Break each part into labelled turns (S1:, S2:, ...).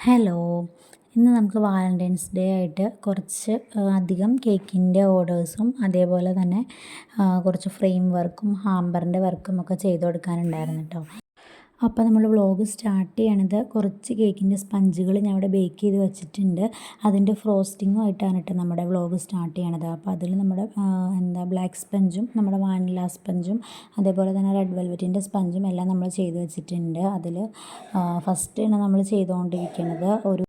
S1: Hello. ഇന്ന് നമുക്ക് Valentine's day ആയിട്ട് കുറച്ച് അധികം കേക്കിന്റെ ഓർഡേഴ്സും അതേപോലെ തന്നെ കുറച്ച് ഫ്രെയിം വർക്കും ഹാമ്പറിന്റെ വർക്കും ഒക്കെ ചെയ്ത് കൊടുക്കാനുണ്ടായിരുന്നു കേട്ടോ അപ്പോൾ നമ്മൾ വ്ളോഗ് സ്റ്റാർട്ട് ചെയ്യണത് കുറച്ച് കേക്കിന്റെ സ്പഞ്ചുകൾ ഞാൻ ഇവിടെ ബേക്ക് ചെയ്ത് വെച്ചിട്ടുണ്ട്. അതിന്റെ ഫ്രോസ്റ്റിങ്ങും ആയിട്ടാണ് കേട്ടോ നമ്മുടെ വ്ളോഗ് സ്റ്റാർട്ട് ചെയ്യണത്. അപ്പോൾ അതിൽ നമ്മുടെ എന്താ ബ്ലാക്ക് സ്പഞ്ചും നമ്മുടെ വാനില സ്പഞ്ചും അതേപോലെ തന്നെ റെഡ് വെൽവെറ്റിന്റെ സ്പഞ്ചും എല്ലാം നമ്മൾ ചെയ്ത് വെച്ചിട്ടുണ്ട്. അതിൽ ഫസ്റ്റ് നമ്മൾ ചെയ്തുകൊണ്ടിരിക്കുന്നത് ഒരു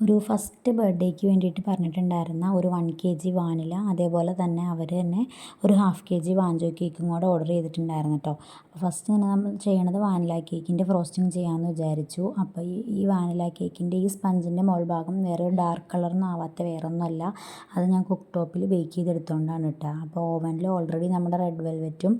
S1: ഒരു ഫസ്റ്റ് ബർത്ത്ഡേക്ക് വേണ്ടിയിട്ട് പറഞ്ഞിട്ടുണ്ടായിരുന്ന ഒരു വൺ കെ ജി വാനില അതേപോലെ തന്നെ അവർ തന്നെ ഒരു ഹാഫ് കെ ജി വാഞ്ചോ കേക്കും കൂടെ ഓർഡർ ചെയ്തിട്ടുണ്ടായിരുന്നു കേട്ടോ അപ്പോൾ ഫസ്റ്റ് തന്നെ നമ്മൾ ചെയ്യണത് വാനില കേക്കിന്റെ ഫ്രോസ്റ്റിംഗ് ചെയ്യാമെന്ന് വിചാരിച്ചു. അപ്പോൾ ഈ ഈ വാനില കേക്കിന്റെ ഈ സ്പഞ്ചിന്റെ മുകൾ ഭാഗം വേറെ ഡാർക്ക് കളറൊന്നും ആവാത്ത വേറെ ഒന്നുമല്ല അത് ഞാൻ കുക്ക് ടോപ്പിൽ ബേക്ക് ചെയ്തെടുത്തുകൊണ്ടാണ് കേട്ടോ അപ്പോൾ ഓവനിൽ ഓൾറെഡി നമ്മുടെ റെഡ് വെൽവെറ്റും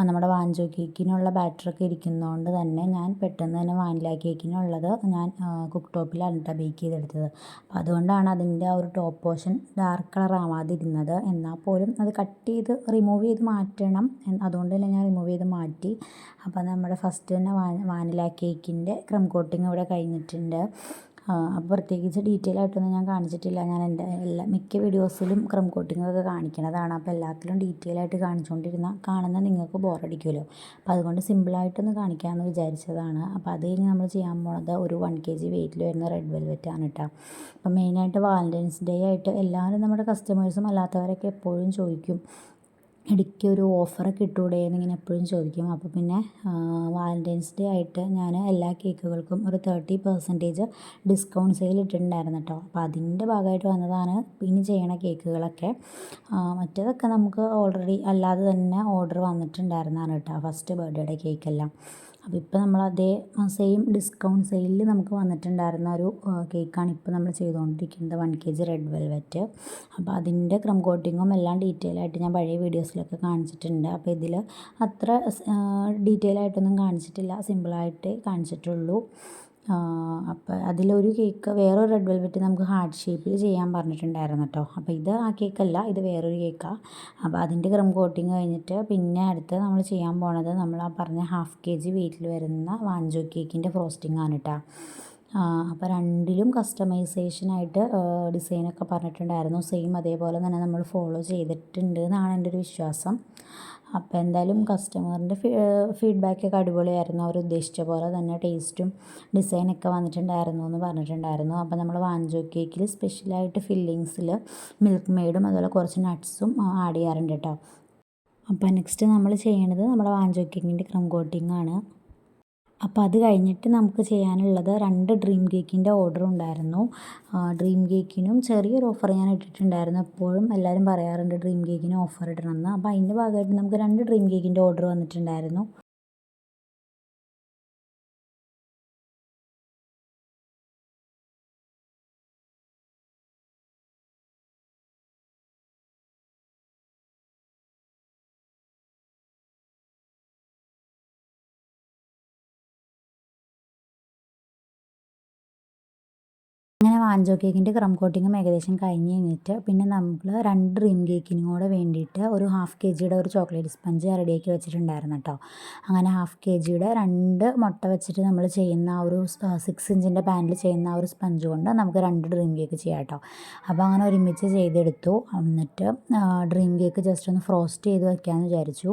S1: നമ്മുടെ വാഞ്ചോ കേക്കിനുള്ള ബാറ്ററൊക്കെ ഇരിക്കുന്നതുകൊണ്ട് തന്നെ ഞാൻ പെട്ടെന്ന് തന്നെ വാനില കേക്കിനുള്ളത് ഞാൻ കുക്ക് ടോപ്പിലാണ് കേട്ടോ ബേക്ക് ചെയ്തെടുത്തത്. അപ്പോൾ അതുകൊണ്ടാണ് അതിന്റെ ആ ഒരു ടോപ്പ് പോർഷൻ ഡാർക്ക് കളർ ആവാതിരുന്നത്. എന്നാൽ പോലും അത് കട്ട് ചെയ്ത് റിമൂവ് ചെയ്ത് മാറ്റണം. അതുകൊണ്ട് തന്നെ ഞാൻ റിമൂവ് ചെയ്ത് മാറ്റി. അപ്പം നമ്മുടെ ഫസ്റ്റ് തന്നെ വാനില കേക്കിന്റെ ക്രം കോട്ടിങ് ഇവിടെ കഴിഞ്ഞിട്ടുണ്ട്. അപ്പോൾ പ്രത്യേകിച്ച് ഡീറ്റെയിൽ ആയിട്ടൊന്നും ഞാൻ കാണിച്ചിട്ടില്ല. ഞാൻ എന്റെ എല്ലാ മിക്ക വീഡിയോസിലും ക്രം കോട്ടിങ്ങൊക്കെ കാണിക്കണതാണ്. അപ്പോൾ എല്ലാത്തിലും ഡീറ്റെയിൽ ആയിട്ട് കാണിച്ചുകൊണ്ടിരുന്ന കാണുന്ന നിങ്ങൾക്ക് ബോറടിക്കുമല്ലോ അപ്പോൾ അതുകൊണ്ട് സിമ്പിളായിട്ടൊന്ന് കാണിക്കാമെന്ന് വിചാരിച്ചതാണ്. അപ്പോൾ അത് കഴിഞ്ഞ് നമ്മൾ ചെയ്യാൻ പോണത് ഒരു വൺ കെ ജി വെയിറ്റിൽ വരുന്ന റെഡ് വെൽവെറ്റ് ആണ് കേട്ടോ അപ്പോൾ മെയിനായിട്ട് വാലന്റൈൻസ് ഡേ ആയിട്ട് എല്ലാവരും നമ്മുടെ കസ്റ്റമേഴ്സും അല്ലാത്തവരൊക്കെ എപ്പോഴും ചോദിക്കും ഇടയ്ക്ക് ഒരു ഓഫറൊക്കെ ഇട്ടൂടെ എന്നിങ്ങനെ എപ്പോഴും ചോദിക്കും. അപ്പോൾ പിന്നെ വാലന്റൈൻസ് ഡേ ആയിട്ട് ഞാൻ എല്ലാ കേക്കുകൾക്കും ഒരു തേർട്ടി പെർസെന്റേജ് ഡിസ്കൗണ്ട് സെയിൽ ഇട്ടിട്ടുണ്ടായിരുന്നു കേട്ടോ. അപ്പോൾ അതിന്റെ ഭാഗമായിട്ട് വന്നതാണ് ഇനി ചെയ്യണ കേക്കുകളൊക്കെ. മറ്റേതൊക്കെ നമുക്ക് ഓൾറെഡി അല്ലാതെ തന്നെ ഓർഡർ വന്നിട്ടുണ്ടായിരുന്നതാണ് കേട്ടോ. ഫസ്റ്റ് ബർത്ത്ഡേയുടെ കേക്കെല്ലാം അപ്പോൾ ഇപ്പോൾ നമ്മൾ അതേ സെയിം ഡിസ്കൗണ്ട് സെയിലിൽ നമുക്ക് വന്നിട്ടുണ്ടായിരുന്ന ഒരു കേക്കാണ് ഇപ്പോൾ നമ്മൾ ചെയ്തുകൊണ്ടിരിക്കുന്നത് one K G red velvet അപ്പോൾ അതിന്റെ ക്രം കോട്ടിങ്ങും എല്ലാം ഡീറ്റെയിൽ ആയിട്ട് ഞാൻ പഴയ വീഡിയോസിലൊക്കെ കാണിച്ചിട്ടുണ്ട്. അപ്പോൾ ഇതിൽ അത്ര ഡീറ്റെയിൽ ആയിട്ടൊന്നും കാണിച്ചിട്ടില്ല. സിമ്പിളായിട്ട് കാണിച്ചിട്ടുള്ളൂ. അപ്പോൾ അതിലൊരു കേക്ക് വേറൊരു റെഡ് വെൽവെറ്റ് നമുക്ക് ഹാർട്ട് ഷേപ്പിൽ ചെയ്യാൻ പറഞ്ഞിട്ടുണ്ടായിരുന്നു കേട്ടോ അപ്പോൾ ഇത് ആ കേക്കല്ല ഇത് വേറൊരു കേക്കാണ് അപ്പോൾ അതിന്റെ ക്രം കോട്ടിങ് കഴിഞ്ഞിട്ട് പിന്നെ അടുത്ത് നമ്മൾ ചെയ്യാൻ പോണത് നമ്മൾ ആ പറഞ്ഞ ഹാഫ് കെ ജി വെയിറ്റിൽ വരുന്ന വാഞ്ചോ കേക്കിന്റെ ഫ്രോസ്റ്റിംഗ് ആണ് കേട്ടോ അപ്പോൾ രണ്ടിലും കസ്റ്റമൈസേഷനായിട്ട് ഡിസൈനൊക്കെ പറഞ്ഞിട്ടുണ്ടായിരുന്നു. സെയിം അതേപോലെ തന്നെ നമ്മൾ ഫോളോ ചെയ്തിട്ടുണ്ട് എന്നാണ് എന്റെ ഒരു വിശ്വാസം. അപ്പോൾ എന്തായാലും കസ്റ്റമറിന്റെ ഫീഡ്ബാക്കൊക്കെ അടിപൊളിയായിരുന്നു. അവർ ഉദ്ദേശിച്ച പോലെ തന്നെ ടേസ്റ്റും ഡിസൈനൊക്കെ വന്നിട്ടുണ്ടായിരുന്നു എന്ന് പറഞ്ഞിട്ടുണ്ടായിരുന്നു. അപ്പോൾ നമ്മൾ വാഞ്ചോ കേക്കിൽ സ്പെഷ്യലായിട്ട് ഫില്ലിങ്സിൽ മിൽക്ക് മെയ്ഡും അതുപോലെ കുറച്ച് നട്ട്സും ആഡ് ചെയ്യാറുണ്ട് കേട്ടോ അപ്പോൾ നെക്സ്റ്റ് നമ്മൾ ചെയ്യണത് നമ്മുടെ വാഞ്ചോ കേക്കിന്റെ ക്രം കോട്ടിംഗ് ആണ്. അപ്പോൾ അത് കഴിഞ്ഞിട്ട് നമുക്ക് ചെയ്യാനുള്ളത് രണ്ട് ഡ്രീം കേക്കിന്റെ ഓർഡർ ഉണ്ടായിരുന്നു. ഡ്രീം കേക്കിനും ചെറിയൊരു ഓഫർ ഞാൻ ഇട്ടിട്ടുണ്ടായിരുന്നു. എപ്പോഴും എല്ലാവരും പറയാറുണ്ട് ഡ്രീം കേക്കിന് ഓഫർ ഇടണമെന്ന്. അപ്പോൾ അതിന്റെ ഭാഗമായിട്ട് നമുക്ക് രണ്ട് ഡ്രീം കേക്കിന്റെ ഓർഡർ വന്നിട്ടുണ്ടായിരുന്നു. അങ്ങനെ വാഞ്ചോ കേക്കിന്റെ ക്രം കോട്ടിങ്ങും ഏകദേശം കഴിഞ്ഞ് കഴിഞ്ഞിട്ട് പിന്നെ നമ്മൾ രണ്ട് ഡ്രീം കേക്കിനും കൂടെ വേണ്ടിയിട്ട് ഒരു ഹാഫ് കെ ജിയുടെ ഒരു ചോക്ലേറ്റ് സ്പഞ്ച് റെഡിയാക്കി വെച്ചിട്ടുണ്ടായിരുന്നു കേട്ടോ. അങ്ങനെ ഹാഫ് കെ ജിയുടെ രണ്ട് മുട്ട വെച്ചിട്ട് നമ്മൾ ചെയ്യുന്ന ആ ഒരു സിക്സ് ഇഞ്ചിന്റെ പാനിൽ ചെയ്യുന്ന ആ ഒരു സ്പഞ്ച് കൊണ്ട് നമുക്ക് രണ്ട് ഡ്രീം കേക്ക് ചെയ്യാം കേട്ടോ. അപ്പോൾ അങ്ങനെ ഒരുമിച്ച് ചെയ്തെടുത്തു. എന്നിട്ട് ഡ്രീം കേക്ക് ജസ്റ്റ് ഒന്ന് ഫ്രോസ്റ്റ് ചെയ്ത് വയ്ക്കാമെന്ന് വിചാരിച്ചു.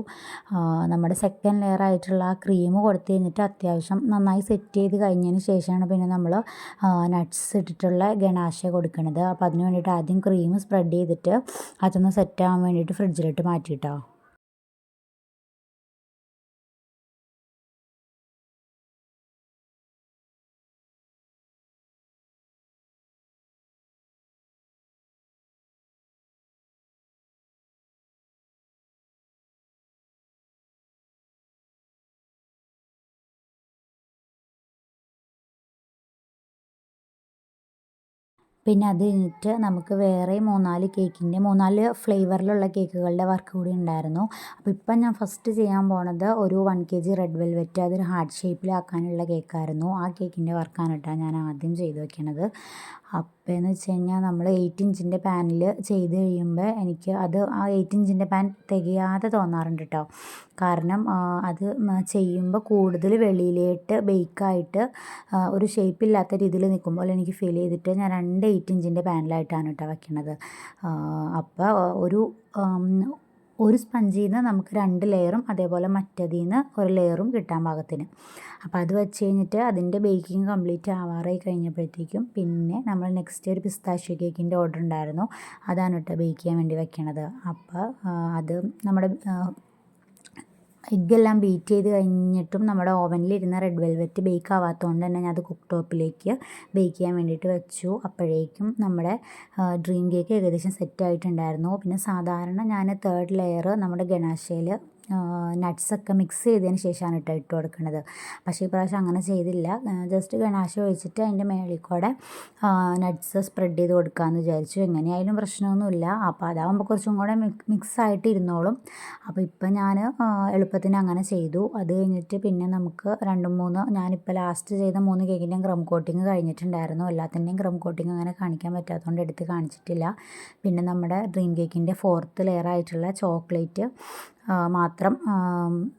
S1: നമ്മുടെ സെക്കൻഡ് ലെയർ ആയിട്ടുള്ള ആ ക്രീം കൊടുത്തു കഴിഞ്ഞിട്ട് അത്യാവശ്യം നന്നായി സെറ്റ് ചെയ്ത് കഴിഞ്ഞതിന് ശേഷമാണ് പിന്നെ നമ്മൾ നട്ട്സ് ഇട്ടിട്ട് വെച്ചിട്ടുള്ള ഗണാശ കൊടുക്കണത്. അപ്പോൾ അതിന് വേണ്ടിയിട്ട് ആദ്യം ക്രീം സ്പ്രെഡ് ചെയ്തിട്ട് അതൊന്ന് ആവാൻ വേണ്ടിയിട്ട് ഫ്രിഡ്ജിലിട്ട് മാറ്റിയിട്ടോ പിന്നെ അത് കഴിഞ്ഞിട്ട് നമുക്ക് വേറെ മൂന്നാൽ കേക്കിന്റെ മൂന്നാൽ ഫ്ലേവറിലുള്ള കേക്കുകളുടെ വർക്ക് കൂടി ഉണ്ടായിരുന്നു. അപ്പോൾ ഇപ്പം ഞാൻ ഫസ്റ്റ് ചെയ്യാൻ പോണത് ഒരു one K G red velvet അതൊരു ഹാർട്ട് ഷേപ്പിലാക്കാനുള്ള കേക്കായിരുന്നു. ആ കേക്കിന്റെ വർക്കാണ് കേട്ടോ ഞാൻ ആദ്യം ചെയ്ത് വെക്കണത്. അപ്പോൾ എന്ന് വെച്ച് കഴിഞ്ഞാൽ നമ്മൾ എയ്റ്റ് ഇഞ്ചിന്റെ പാനിൽ ചെയ്ത് കഴിയുമ്പോൾ എനിക്ക് അത് ആ എയ്റ്റ് ഇഞ്ചിന്റെ പാൻ തികയാതെ തോന്നാറുണ്ട് കേട്ടോ. കാരണം അത് ചെയ്യുമ്പോൾ കൂടുതൽ വെളിയിലേട്ട് ബേക്കായിട്ട് ഒരു ഷേപ്പില്ലാത്ത രീതിയിൽ നിൽക്കുമ്പോൾ എനിക്ക് ഫീൽ ചെയ്തിട്ട് ഞാൻ രണ്ട് എയ്റ്റ് ഇഞ്ചിന്റെ പാനിലായിട്ടാണ് കേട്ടോ വയ്ക്കണത് അപ്പോൾ ഒരു ഒരു സ്പഞ്ചിൽ നിന്ന് നമുക്ക് രണ്ട് ലെയറും അതേപോലെ മറ്റതിൽ നിന്ന് ഒരു ലെയറും കിട്ടാൻ പാകത്തിന്. അപ്പോൾ അത് വെച്ച് കഴിഞ്ഞിട്ട് അതിന്റെ ബേക്കിംഗ് കംപ്ലീറ്റ് ആവാറായി കഴിഞ്ഞപ്പോഴത്തേക്കും പിന്നെ നമ്മൾ നെക്സ്റ്റ് ഒരു പിസ്താഷ്യ കേക്കിന്റെ ഓർഡർ ഉണ്ടായിരുന്നു. അതാണ് കേട്ടോ ബേക്ക് ചെയ്യാൻ വേണ്ടി വെക്കണത്. അപ്പോൾ അത് നമ്മുടെ എഗ്ഗെല്ലാം ബീറ്റ് ചെയ്ത് കഴിഞ്ഞിട്ടും നമ്മുടെ ഓവനിലിരുന്ന റെഡ് വെൽവെറ്റ് ബേക്ക് ആവാത്തതുകൊണ്ട് തന്നെ ഞാൻ അത് കുക്ക് ടോപ്പിലേക്ക് ബേക്ക് ചെയ്യാൻ വേണ്ടിയിട്ട് വെച്ചു. അപ്പോഴേക്കും നമ്മുടെ ഡ്രീം കേക്ക് ഏകദേശം സെറ്റ് ആയിട്ടുണ്ടായിരുന്നു പിന്നെ സാധാരണ ഞാൻ തേർഡ് ലെയർ നമ്മുടെ ഗണാശയിൽ നട്ട്സൊക്കെ മിക്സ് ചെയ്തതിന് ശേഷമാണ് കേട്ടോ ഇട്ട് കൊടുക്കുന്നത് പക്ഷേ ഈ പ്രാവശ്യം അങ്ങനെ ചെയ്തില്ല. ജസ്റ്റ് ഗണാശ ഒഴിച്ചിട്ട് അതിന്റെ മേളിൽ കൂടെ നട്ട്സ് സ്പ്രെഡ് ചെയ്ത് കൊടുക്കാമെന്ന് വിചാരിച്ചു. എങ്ങനെയായാലും പ്രശ്നമൊന്നുമില്ല. അപ്പോൾ അതാകുമ്പോൾ കുറച്ചും കൂടെ മിക്സ് ആയിട്ട് ഇരുന്നോളും അപ്പോൾ ഇപ്പം ഞാൻ എളുപ്പത്തിന് അങ്ങനെ ചെയ്തു. അത് കഴിഞ്ഞിട്ട് പിന്നെ നമുക്ക് രണ്ട് മൂന്ന് ഞാനിപ്പോൾ ലാസ്റ്റ് ചെയ്ത മൂന്ന് കേക്കിന്റെയും ക്രം കോട്ടിങ് കഴിഞ്ഞിട്ടുണ്ടായിരുന്നു. എല്ലാത്തിന്റെയും ക്രം കോട്ടിങ് അങ്ങനെ കാണിക്കാൻ പറ്റാത്തതുകൊണ്ട് എടുത്ത് കാണിച്ചിട്ടില്ല. പിന്നെ നമ്മുടെ ഡ്രീം കേക്കിന്റെ ഫോർത്ത് ലെയർ ആയിട്ടുള്ള ചോക്ലേറ്റ് മാത്രം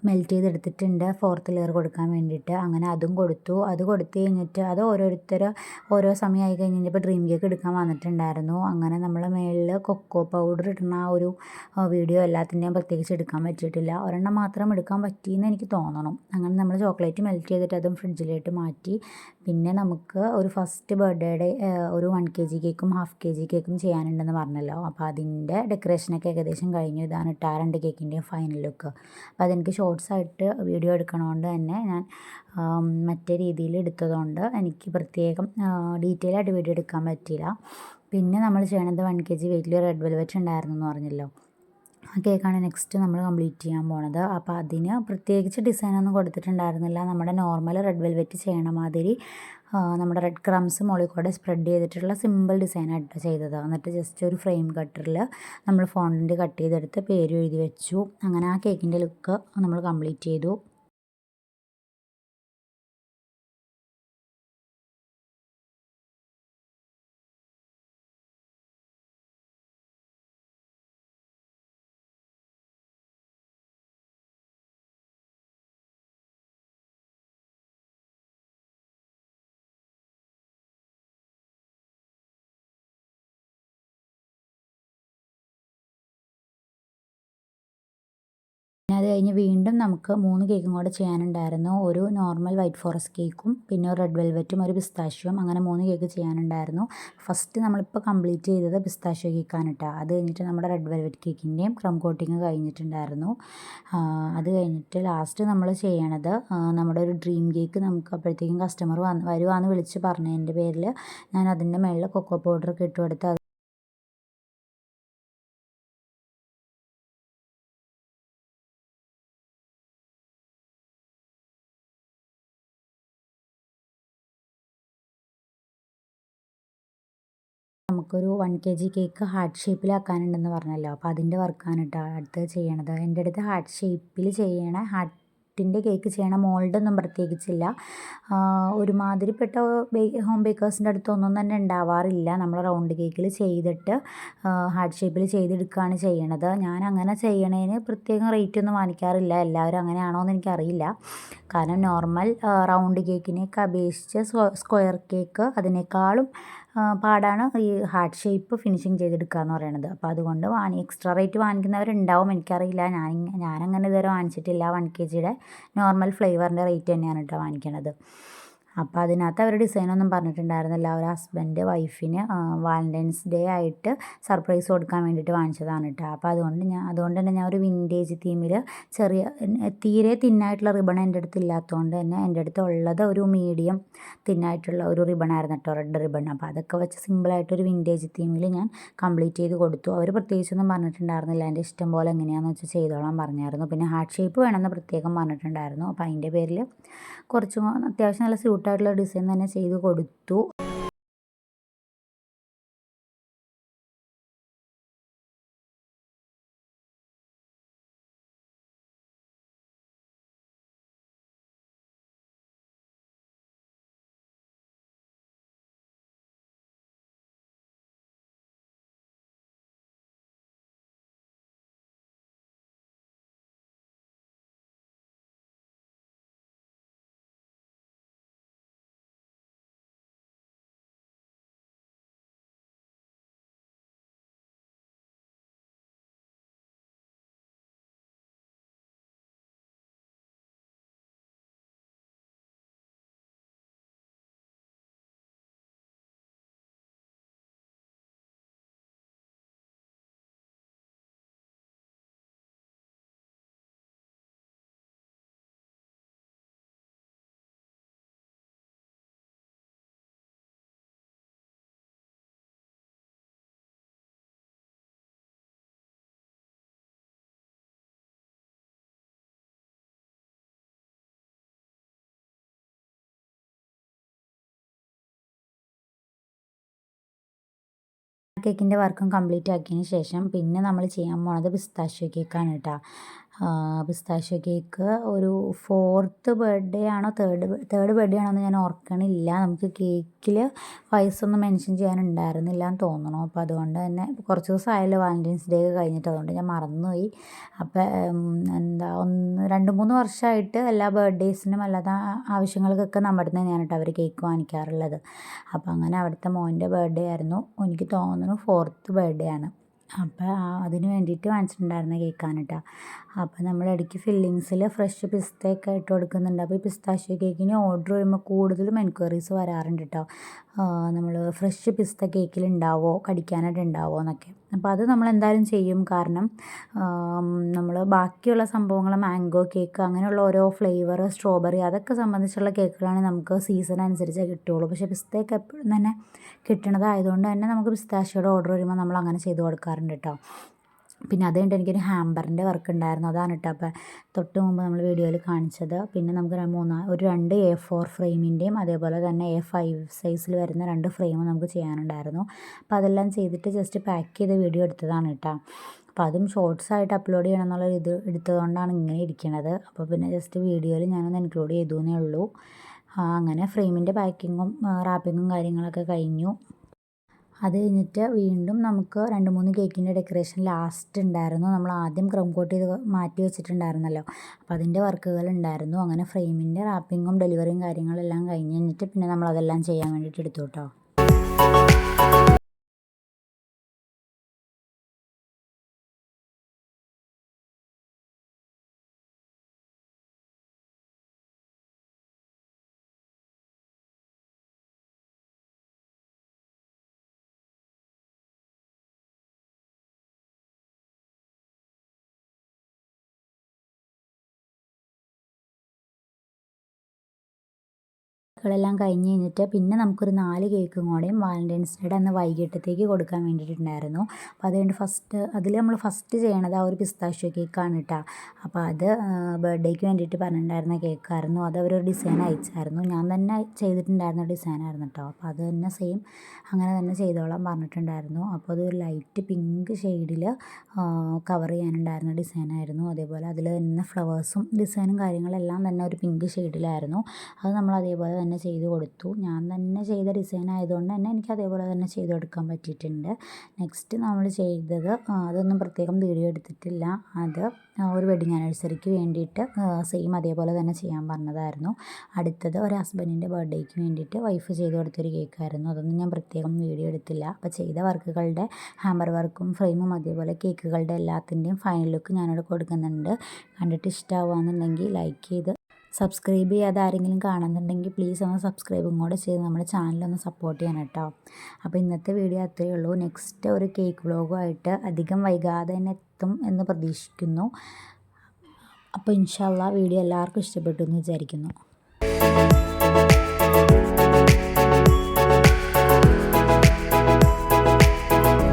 S1: മെൽറ്റ് ചെയ്തെടുത്തിട്ടുണ്ട്. ഫോർത്ത് ലെയർ കൊടുക്കാൻ വേണ്ടിയിട്ട്. അങ്ങനെ അതും കൊടുത്തു. അത് കൊടുത്തു കഴിഞ്ഞിട്ട് അത് ഓരോരുത്തർ ഓരോ സമയമായി കഴിഞ്ഞ് കഴിഞ്ഞപ്പോൾ ഡ്രീം കേക്ക് എടുക്കാൻ വന്നിട്ടുണ്ടായിരുന്നു. അങ്ങനെ നമ്മൾ മേളിൽ കൊക്കോ പൗഡർ ഇടുന്ന ആ ഒരു വീഡിയോ എല്ലാത്തിന്റെയും പ്രത്യേകിച്ച് എടുക്കാൻ പറ്റിയിട്ടില്ല. ഒരെണ്ണം മാത്രം എടുക്കാൻ പറ്റിയെന്ന് എനിക്ക് തോന്നണം. അങ്ങനെ നമ്മൾ ചോക്ലേറ്റ് മെൽറ്റ് ചെയ്തിട്ട് അതും ഫ്രിഡ്ജിലോട്ട് മാറ്റി. പിന്നെ നമുക്ക് ഒരു ഫസ്റ്റ് ബർത്ത്ഡേയുടെ ഒരു വൺ കെ ജി കേക്കും ഹാഫ് കെ ജി കേക്കും ചെയ്യാനുണ്ടെന്ന് പറഞ്ഞല്ലോ. അപ്പോൾ അതിന്റെ ഡെക്കറേഷനൊക്കെ ഏകദേശം കഴിഞ്ഞു. ഇതാണ് ഇട്ടാ രണ്ട് കേക്കിന്റെയും ഫൈനൽ ലുക്ക് അപ്പോൾ അതെനിക്ക് ഷോർട്സ് ആയിട്ട് വീഡിയോ എടുക്കണതുകൊണ്ട് തന്നെ ഞാൻ മറ്റേ രീതിയിൽ എടുത്തതുകൊണ്ട് എനിക്ക് പ്രത്യേകം ഡീറ്റെയിൽ ആയിട്ട് വീഡിയോ എടുക്കാൻ പറ്റിയില്ല. പിന്നെ നമ്മൾ ചെയ്യണത് വൺ കെ ജി വെയിറ്റിൽ റെഡ് വെൽവെറ്റ് ഉണ്ടായിരുന്നു എന്ന് പറഞ്ഞല്ലോ. ആ കേക്കാണ് നെക്സ്റ്റ് നമ്മൾ കംപ്ലീറ്റ് ചെയ്യാൻ പോണത്. അപ്പോൾ അതിന് പ്രത്യേകിച്ച് ഡിസൈനൊന്നും കൊടുത്തിട്ടുണ്ടായിരുന്നില്ല. നമ്മുടെ നോർമൽ റെഡ് വെൽവെറ്റ് ചെയ്യണ മാതിരി നമ്മുടെ റെഡ് ക്രംസ് മുകളിൽ കൂടെ സ്പ്രെഡ് ചെയ്തിട്ടുള്ള സിമ്പിൾ ഡിസൈനായിട്ട് ചെയ്തത്. എന്നിട്ട് ജസ്റ്റ് ഒരു ഫ്രെയിം കട്ടറിൽ നമ്മൾ ഫോണ്ടിന്റെ കട്ട് ചെയ്തെടുത്ത് പേര് എഴുതി വെച്ചു. അങ്ങനെ ആ കേക്കിന്റെ ലുക്ക് നമ്മൾ കംപ്ലീറ്റ് ചെയ്തു. കഴിഞ്ഞ് വീണ്ടും നമുക്ക് മൂന്ന് കേക്കും കൂടെ ചെയ്യാനുണ്ടായിരുന്നു. ഒരു നോർമൽ വൈറ്റ് ഫോറസ്റ്റ് കേക്കും പിന്നെ ഒരു റെഡ് വെൽവെറ്റും ഒരു പിസ്താഷ്യം അങ്ങനെ മൂന്ന് കേക്ക് ചെയ്യാനുണ്ടായിരുന്നു. ഫസ്റ്റ് നമ്മളിപ്പോൾ കംപ്ലീറ്റ് ചെയ്തത് പിസ്താഷ്യോ കേക്കാണ് കേട്ടോ അത് കഴിഞ്ഞിട്ട് നമ്മുടെ റെഡ് വെൽവെറ്റ് കേക്കിന്റെയും ക്രം കോട്ടിങ് കഴിഞ്ഞിട്ടുണ്ടായിരുന്നു. അത് കഴിഞ്ഞിട്ട് ലാസ്റ്റ് നമ്മൾ ചെയ്യണത് നമ്മുടെ ഒരു ഡ്രീം കേക്ക് നമുക്ക് അപ്പോഴത്തേക്കും കസ്റ്റമർ വന്ന് വരുവാന്ന് വിളിച്ച് പറഞ്ഞതിന്റെ പേരിൽ ഞാൻ അതിന്റെ മേളിൽ കൊക്കോ പൗഡർ ഇട്ട് കൊടുത്ത് നമുക്കൊരു one K G cake heart ഷേപ്പിലാക്കാനുണ്ടെന്ന് പറഞ്ഞല്ലോ. അപ്പോൾ അതിന്റെ വർക്കാണ് കേട്ടോ അടുത്ത് ചെയ്യണത്. എന്റെ അടുത്ത് ഹാർട്ട് ഷേപ്പിൽ ചെയ്യണ ഹാർട്ടിന്റെ കേക്ക് ചെയ്യണ മോൾഡൊന്നും പ്രത്യേകിച്ചില്ല. ഒരുമാതിരിപ്പെട്ട ഹോം ബേക്കേഴ്സിന്റെ അടുത്തൊന്നും തന്നെ ഉണ്ടാവാറില്ല. നമ്മൾ റൗണ്ട് കേക്കിൽ ചെയ്തിട്ട് ഹാർട്ട് ഷേപ്പിൽ ചെയ്തെടുക്കുകയാണ് ചെയ്യണത്. ഞാൻ അങ്ങനെ ചെയ്യണതിന് പ്രത്യേകം റേറ്റ് ഒന്നും വാങ്ങിക്കാറില്ല. എല്ലാവരും അങ്ങനെയാണോ എന്ന് എനിക്കറിയില്ല. കാരണം നോർമൽ റൗണ്ട് കേക്കിനെയൊക്കെ അപേക്ഷിച്ച് സ്ക്വയർ കേക്ക് അതിനേക്കാളും പാടാണ്. ഈ ഹാർട്ട് ഷേപ്പ് ഫിനിഷിങ് ചെയ്തെടുക്കുക എന്ന് പറയുന്നത് അപ്പോൾ അതുകൊണ്ട് വാങ്ങി എക്സ്ട്രാ റേറ്റ് വാങ്ങിക്കുന്നവരുണ്ടാവും. എനിക്കറിയില്ല. ഞാൻ ഞാനങ്ങനെ ഇതുവരെ വാങ്ങിച്ചിട്ടില്ല. വൺ കെ ജിയുടെ നോർമൽ ഫ്ലേവറിന്റെ റേറ്റ് തന്നെയാണ് കേട്ടോ വാങ്ങിക്കണത്. അപ്പോൾ അതിനകത്ത് അവർ ഡിസൈനൊന്നും പറഞ്ഞിട്ടുണ്ടായിരുന്നില്ല. അവർ ഹസ്ബൻഡ് വൈഫിന് വാലന്റൈൻസ് ഡേ ആയിട്ട് സർപ്രൈസ് കൊടുക്കാൻ വേണ്ടിയിട്ട് വാങ്ങിച്ചതാണ് കേട്ടോ അപ്പോൾ അതുകൊണ്ട് ഞാൻ അതുകൊണ്ട് തന്നെ ഞാൻ ഒരു വിന്റേജ് തീമിൽ ചെറിയ തീരെ തിന്നായിട്ടുള്ള റിബൺ എന്റെ അടുത്ത് ഇല്ലാത്തതുകൊണ്ട് തന്നെ എന്റെ അടുത്ത് ഉള്ളത് ഒരു മീഡിയം തിന്നായിട്ടുള്ള ഒരു റിബൺ ആയിരുന്നു കേട്ടോ റെഡ് റിബൺ അപ്പോൾ അതൊക്കെ വെച്ച് സിമ്പിളായിട്ടൊരു വിന്റേജ് തീമിൽ ഞാൻ കംപ്ലീറ്റ് ചെയ്ത് കൊടുത്തു. അവർ പ്രത്യേകിച്ചൊന്നും പറഞ്ഞിട്ടുണ്ടായിരുന്നില്ല. എന്റെ ഇഷ്ടം പോലെ എങ്ങനെയാണെന്ന് വെച്ച് ചെയ്തോളാൻ പറഞ്ഞായിരുന്നു. പിന്നെ ഹാർട്ട് ഷേപ്പ് വേണമെന്ന് പ്രത്യേകം പറഞ്ഞിട്ടുണ്ടായിരുന്നു. അപ്പോൾ അതിന്റെ പേരിൽ കുറച്ചും അത്യാവശ്യം നല്ല സ്യൂട്ടായിട്ടുള്ള ഡിസൈൻ തന്നെ ചെയ്ത് കൊടുത്തു. കേക്കിന്റെ വർക്കും കംപ്ലീറ്റ് ആക്കിയതിന് ശേഷം പിന്നെ നമ്മൾ ചെയ്യാൻ പോണത് പിസ്താഷ്യോ കേക്കാണ് കേട്ടോ പിസ്താഷ്യോ കേക്ക് ഒരു ഫോർത്ത് ബർത്ത്ഡേ ആണോ തേർഡ് തേർഡ് ബർത്ത്ഡേ ആണോ എന്ന് ഞാൻ ഓർക്കണില്ല. നമുക്ക് കേക്കിൽ വയസ്സൊന്നും മെൻഷൻ ചെയ്യാനുണ്ടായിരുന്നില്ല എന്ന് തോന്നണു. അപ്പോൾ അതുകൊണ്ട് തന്നെ കുറച്ച് ദിവസം ആയല്ലോ വാലന്റൈൻസ് ഡേ കഴിഞ്ഞിട്ട്. അതുകൊണ്ട് ഞാൻ മറന്നുപോയി. അപ്പോൾ എന്താ ഒന്ന് രണ്ട് മൂന്ന് വർഷമായിട്ട് എല്ലാ ബർത്ത്ഡേസിനും അല്ലാതെ ആവശ്യങ്ങൾക്കൊക്കെ നമ്മുടെ നിന്ന് ഞാൻ കേട്ടോ അവർ കേക്ക് വാങ്ങിക്കാറുള്ളത്. അപ്പോൾ അങ്ങനെ അവിടുത്തെ മോന്റെ ബർത്ത്ഡേ ആയിരുന്നു. എനിക്ക് തോന്നുന്നു ഫോർത്ത് ബർത്ത്ഡേ ആണ്. അപ്പോൾ അതിന് വേണ്ടിയിട്ട് വാങ്ങിച്ചിട്ടുണ്ടായിരുന്ന കേക്കാണ് കേട്ടോ. അപ്പോൾ നമ്മൾ ഇടയ്ക്ക് ഫില്ലിങ്സിൽ ഫ്രഷ് പിസ്തയൊക്കെ ഇട്ട് കൊടുക്കുന്നുണ്ട്. അപ്പോൾ ഈ പിസ്താഷ്യോ കേക്കിന് ഓർഡർ വരുമ്പോൾ കൂടുതലും എൻക്വയറീസ് വരാറുണ്ട് കേട്ടോ നമ്മൾ ഫ്രഷ് പിസ്ത കേക്കിൽ ഉണ്ടാവോ കടിക്കാനായിട്ട് ഉണ്ടാവോ എന്നൊക്കെ. അപ്പോൾ അത് നമ്മൾ എന്തായാലും ചെയ്യും. കാരണം നമ്മൾ ബാക്കിയുള്ള സംഭവങ്ങൾ മാംഗോ കേക്ക് അങ്ങനെയുള്ള ഓരോ ഫ്ലേവർ സ്ട്രോബെറി അതൊക്കെ സംബന്ധിച്ചുള്ള കേക്കുകളാണ് നമുക്ക് സീസൺ അനുസരിച്ചേ കിട്ടുകയുള്ളൂ പക്ഷേ പിസ്തയൊക്കെ എപ്പോഴും തന്നെ കിട്ടണതായതുകൊണ്ട് തന്നെ നമുക്ക് പിസ്താശയുടെ ഓർഡർ വരുമ്പോൾ നമ്മൾ അങ്ങനെ ചെയ്ത് കൊടുക്കാറുണ്ട് കേട്ടോ പിന്നെ അത് കഴിഞ്ഞിട്ട് എനിക്കൊരു ഹാമ്പറിന്റെ വർക്ക് ഉണ്ടായിരുന്നു അതാണ് കേട്ടോ അപ്പോൾ തൊട്ട് മുമ്പ് നമ്മൾ വീഡിയോയിൽ കാണിച്ചത്. പിന്നെ നമുക്ക് മൂന്ന് ഒരു രണ്ട് എ ഫോർ ഫ്രെയിമിന്റെയും അതേപോലെ തന്നെ എ ഫൈവ് സൈസിൽ വരുന്ന രണ്ട് ഫ്രെയിമും നമുക്ക് ചെയ്യാനുണ്ടായിരുന്നു. അപ്പോൾ അതെല്ലാം ചെയ്തിട്ട് ജസ്റ്റ് പാക്ക് ചെയ്ത് വീഡിയോ എടുത്തതാണ് കേട്ടോ അപ്പോൾ അതും ഷോർട്സ് ആയിട്ട് അപ്ലോഡ് ചെയ്യണം എന്നുള്ള ഇത് എടുത്തതുകൊണ്ടാണ് ഇങ്ങനെ ഇരിക്കുന്നത് അപ്പോൾ പിന്നെ ജസ്റ്റ് വീഡിയോയിൽ ഞാനൊന്ന് ഇൻക്ലൂഡ് ചെയ്തു എന്നേ ഉള്ളൂ അങ്ങനെ ഫ്രെയിമിന്റെ പാക്കിങ്ങും റാപ്പിങ്ങും കാര്യങ്ങളൊക്കെ കഴിഞ്ഞു. അത് കഴിഞ്ഞിട്ട് വീണ്ടും നമുക്ക് രണ്ട് മൂന്ന് കേക്കിന്റെ ഡെക്കറേഷൻ ലാസ്റ്റ് ഉണ്ടായിരുന്നു. നമ്മൾ ആദ്യം ക്രം കോട്ട് ചെയ്ത് മാറ്റി വെച്ചിട്ടുണ്ടായിരുന്നല്ലോ. അപ്പോൾ അതിന്റെ വർക്കുകൾ ഉണ്ടായിരുന്നു. അങ്ങനെ ഫ്രെയിമിന്റെ റാപ്പിങ്ങും ഡെലിവറിയും കാര്യങ്ങളെല്ലാം കഴിഞ്ഞ് കഴിഞ്ഞിട്ട് പിന്നെ നമ്മളതെല്ലാം ചെയ്യാൻ വേണ്ടിയിട്ട് എടുത്തു കേട്ടോ. കളെല്ലാം കഴിഞ്ഞ് കഴിഞ്ഞിട്ട് പിന്നെ നമുക്കൊരു നാല് കേക്കും കൂടെയും വാലന്റൈൻസ് ഡേയുടെ അന്ന് വൈകിട്ടത്തേക്ക് കൊടുക്കാൻ വേണ്ടിയിട്ടുണ്ടായിരുന്നു. അപ്പോൾ അതുകൊണ്ട് ഫസ്റ്റ് അതിൽ നമ്മൾ ഫസ്റ്റ് ചെയ്യണത് ആ ഒരു പിസ്താഷ്യോ കേക്കാണ് കേട്ടോ അപ്പോൾ അത് ബർത്ത്ഡേക്ക് വേണ്ടിയിട്ട് പറഞ്ഞിട്ടുണ്ടായിരുന്ന കേക്കായിരുന്നു. അത് അവരൊരു ഡിസൈൻ അയച്ചായിരുന്നു. ഞാൻ തന്നെ ചെയ്തിട്ടുണ്ടായിരുന്ന ഡിസൈനായിരുന്നു കേട്ടോ അപ്പോൾ അത് തന്നെ സെയിം അങ്ങനെ തന്നെ ചെയ്തോളാം പറഞ്ഞിട്ടുണ്ടായിരുന്നു. അപ്പോൾ അതൊരു ലൈറ്റ് പിങ്ക് ഷെയ്ഡിൽ കവർ ചെയ്യാനുണ്ടായിരുന്ന ഡിസൈനായിരുന്നു. അതേപോലെ അതിൽ തന്നെ ഫ്ലവേഴ്സും ഡിസൈനും കാര്യങ്ങളെല്ലാം തന്നെ ഒരു പിങ്ക് ഷെയ്ഡിലായിരുന്നു. അത് നമ്മൾ അതേപോലെ തന്നെ ചെയ്ത് കൊടുത്തു. ഞാൻ തന്നെ ചെയ്ത ഡിസൈൻ ആയതുകൊണ്ട് തന്നെ എനിക്ക് അതേപോലെ തന്നെ ചെയ്ത് കൊടുക്കാൻ പറ്റിയിട്ടുണ്ട്. നെക്സ്റ്റ് നമ്മൾ ചെയ്തത് അതൊന്നും പ്രത്യേകം വീഡിയോ എടുത്തിട്ടില്ല. അത് ഒരു വെഡിങ് ആനിവേഴ്സറിക്ക് വേണ്ടിയിട്ട് സെയിം അതേപോലെ തന്നെ ചെയ്യാൻ പറഞ്ഞതായിരുന്നു. അടുത്തത് ഒരു ഹസ്ബൻഡിന്റെ ബർത്ത്ഡേക്ക് വേണ്ടിയിട്ട് വൈഫ് ചെയ്ത് കൊടുത്തൊരു കേക്കായിരുന്നു അതൊന്നും ഞാൻ പ്രത്യേകം വീഡിയോ എടുത്തില്ല. അപ്പോൾ ചെയ്ത വർക്കുകളുടെ ഹാമർ വർക്കും ഫ്രെയിമും അതേപോലെ കേക്കുകളുടെ എല്ലാത്തിന്റെയും ഫൈനൽ ലുക്ക് ഞാനിവിടെ കൊടുക്കുന്നുണ്ട്. കണ്ടിട്ട് ഇഷ്ടമാവുകയെന്നുണ്ടെങ്കിൽ ലൈക്ക് ചെയ്ത് സബ്സ്ക്രൈബ് ചെയ്യാതെ ആരെങ്കിലും കാണുന്നുണ്ടെങ്കിൽ പ്ലീസ് ഒന്ന് സബ്സ്ക്രൈബും കൂടെ ചെയ്ത് നമ്മുടെ ചാനലൊന്ന് സപ്പോർട്ട് ചെയ്യണം കേട്ടോ. അപ്പോൾ ഇന്നത്തെ വീഡിയോ അത്രയേ ഉള്ളൂ. നെക്സ്റ്റ് ഒരു കേക്ക് വ്ളോഗുമായിട്ട് അധികം വൈകാതെ തന്നെ എത്തും എന്ന് പ്രതീക്ഷിക്കുന്നു. അപ്പോൾ ഇൻഷാല്ല വീഡിയോ എല്ലാവർക്കും ഇഷ്ടപ്പെട്ടു എന്ന് വിചാരിക്കുന്നു.